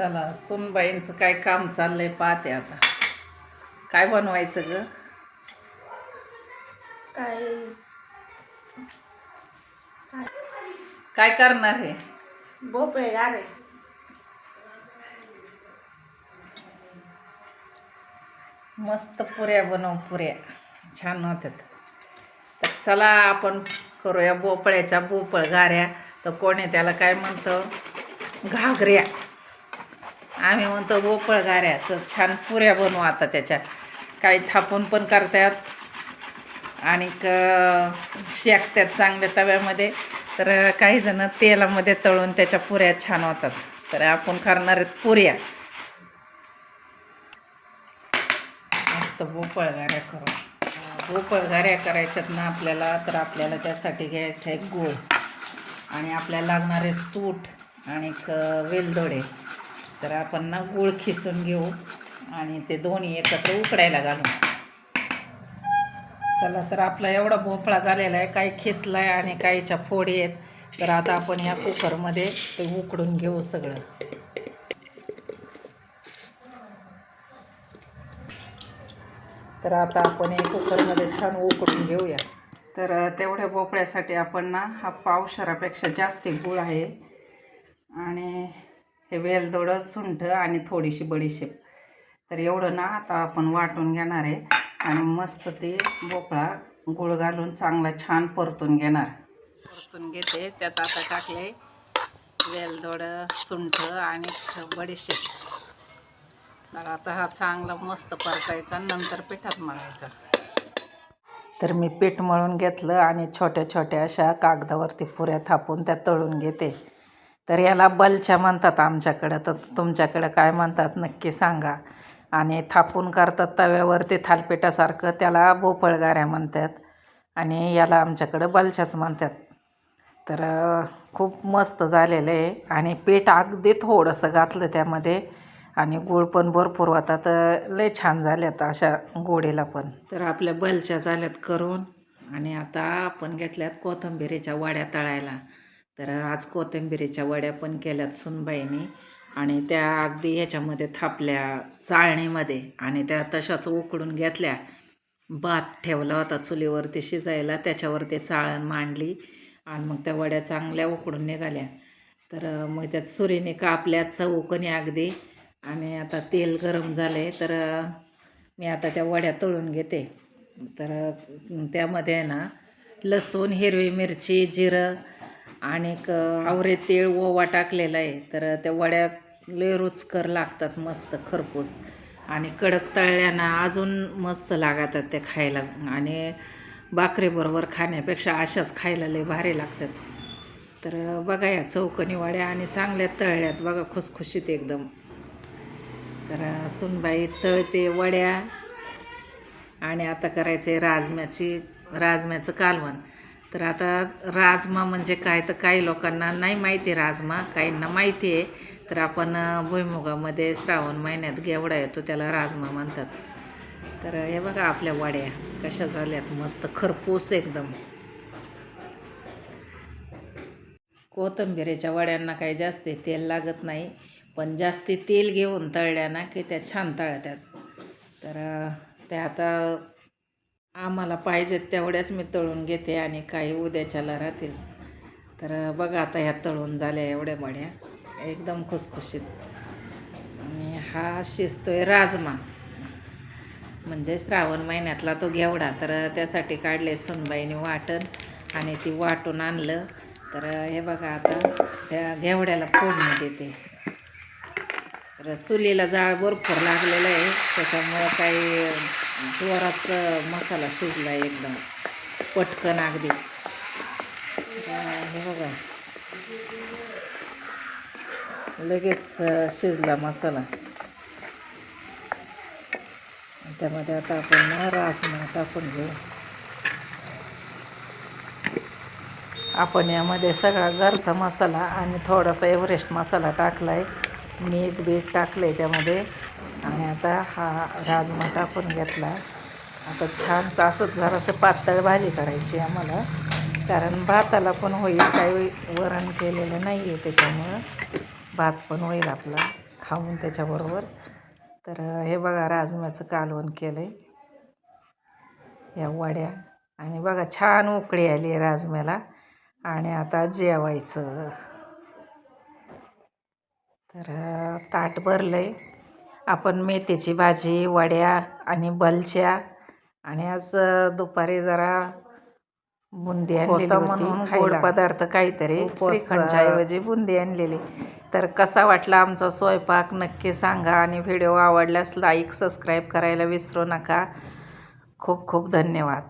चला सुनबाईंचं काय काम चाललंय पाहते आता. काय बनवायचं ग? काय? काय करणार आहे? भोपळे गारे मस्त पुऱ्या बनव पुऱ्या. छान होत्यात. तर चला आपण करूया भोपळ्याच्या भोपळ गाऱ्या तर कोणी त्याला काय म्हणतं? घागऱ्या. आम्ही म्हणतो भोपळ गाऱ्याचं तर छान पुऱ्या बनवू आता त्याच्या. काही थापून पण करतात. आणि क शेकतात चांगल्या तव्यामध्ये. तर काही जण तेलामध्ये तळून त्याच्या पुऱ्या छान होतात. तर आपण करणार आहेत पुऱ्या. मस्त भोपळ गाऱ्या करू भोपळ गाऱ्या करायच्यात ना आपल्याला तर आपल्याला त्यासाठी घ्यायचं आहे गूळ. आणि आपल्याला लागणारे सूट आणि क वेलदोडे. तर आपण ना गूळ खिसून घेऊ आणि ते दोन्ही एकत्र उकडायला घालू. चला तर आपला एवढा भोपळा झालेला आहे काही खिसला आहे आणि काहीच्या फोडी आहेत. तर आता आपण ह्या कुकरमध्ये ते उकडून घेऊ सगळं. तर आता आपण हे कुकरमध्ये छान उकडून घेऊया. तर तेवढ्या भोपळ्यासाठी आपण ना हा पावशरापेक्षा जास्त गूळ आहे. आणि हे वेलदोडं सुंठ आणि थोडीशी बडीशेप. तर एवढं ना आता आपण वाटून घेणार आहे. आणि मस्त ते भोपळा गूळ घालून चांगला छान परतून घेणार. परतून घेते. त्यात आता टाकले वेलदोडं सुंठ आणि बडीशेप. तर आता हा चांगला मस्त परतायचा नंतर पिठात मळायचा. तर मी पीठ मळून घेतलं आणि छोट्या छोट्या अशा कागदावरती पुऱ्या थापून त्या तळून घेते. तर याला बलच्या म्हणतात आमच्याकडं. तर तुमच्याकडं काय म्हणतात नक्की सांगा. आणि थापून करतात तव्यावर ते थालपेटासारखं त्याला भोपळगाऱ्या म्हणतात. आणि याला आमच्याकडं बलच्याच म्हणतात. तर खूप मस्त झालेलं आहे. आणि पीठ अगदी थोडंसं घातलं त्यामध्ये. आणि गूळ पण भरपूर होता. तर लय छान झाल्यात अशा गोडीला पण. तर आपल्या बलच्या झाल्यात करून. आणि आता आपण घेतल्यात कोथिंबिरीच्या वड्या तळायला. तर आज कोथिंबिरीच्या वड्या पण केल्यात सुनबाईने आणि त्या अगदी ह्याच्यामध्ये थापल्या चाळणीमध्ये आणि त्या तशाच उकडून घेतल्या. भात ठेवला होता चुलीवरती शिजायला त्याच्यावरती चाळण मांडली आणि मग त्या वड्या चांगल्या उकडून निघाल्या. तर मग त्यात सुरीने कापल्या चौकणी अगदी आणि आता तेल गरम झाले तर मी आता त्या वड्या तळून घेते. तर त्यामध्ये आहे ना लसूण हिरवी मिरची जिरं आणि क आवरे तेळ ओवा टाकलेला आहे. तर त्या वड्या लय रुचकर लागतात मस्त खरपूस. आणि कडक तळल्याना अजून मस्त लागतात त्या खायला. आणि भाकरीबरोबर खाण्यापेक्षा अशाच खायला लय भारी लागतात. तर बघा या चौकनी वड्या आणि चांगल्या तळल्यात. बघा खुसखुशीत एकदम. तर सुनबाई तळते वड्या. आणि आता करायचं आहे राजम्याची राजम्याचं कालवण. तर आता राजमा म्हणजे काय? तर काही लोकांना नाही माहिती राजमा काहींना माहिती आहे. तर आपण भुईमुगामध्ये श्रावण महिन्यात गेवडा येतो त्याला राजमा म्हणतात. तर हे बघा आपल्या वड्या कशा झाल्यात मस्त खरपूस एकदम. कोथिंबिरीच्या वड्यांना काही जास्त तेल लागत नाही पण जास्ती तेल घेऊन तळल्या ना की त्या छान तळतात तर त्या आता आम्हाला पाहिजेत तेवढ्याच मी तळून घेते आणि काही उद्याच्याला राहतील. तर बघा आता ह्या तळून झाल्या एवढ्या वड्या एकदम खुसखुशीत. आणि हा शिजतोय राजमा. म्हणजे श्रावण महिन्यातला तो घेवडा. तर त्यासाठी काढले सुनबाईने वाटण आणि ती वाटून आणलं. तर हे बघा आता त्या घेवड्याला फोडणी देते. तर चुलीला जाळ भरपूर लागलेलं आहे. त्याच्यामुळं काही जोरात मसाला शिजला एकदम पटकन अगदी. हे बघा. लगेच शिजला मसाला. त्यामध्ये आता आपण रास राजमा टाकून घेऊ. आपण यामध्ये सगळा घरचा मसाला आणि थोडासा एव्हरेस्ट मसाला टाकला आहे मीठ बीठ टाकलं आहे त्यामध्ये. आणि आता हा राजमा टाकून घेतला. आता छान असंच जरासं पातळ भाजी करायची आम्हाला. कारण भाताला पण होईल काही वरण केलेलं नाही आहे त्याच्यामुळं. भात पण होईल आपला खाऊन त्याच्याबरोबर. तर हे बघा राजम्याचं कालवण केलं आहे या वड्या. आणि बघा छान उकळी आली आहे राजम्याला. आणि आता जेवायचं. तर ताट भरलं आहे आपण मेथीची भाजी वड्या आणि बलच्या. आणि आज दुपारी जरा बुंदी आणलेली गोड पदार्थ काहीतरी श्रीखंडच्या ऐवजी बुंदी आणलेली. तर कसा वाटला आमचा स्वयंपाक नक्की सांगा आणि व्हिडिओ आवडल्यास लाईक सबस्क्राईब करायला विसरू नका. खूप खूप धन्यवाद.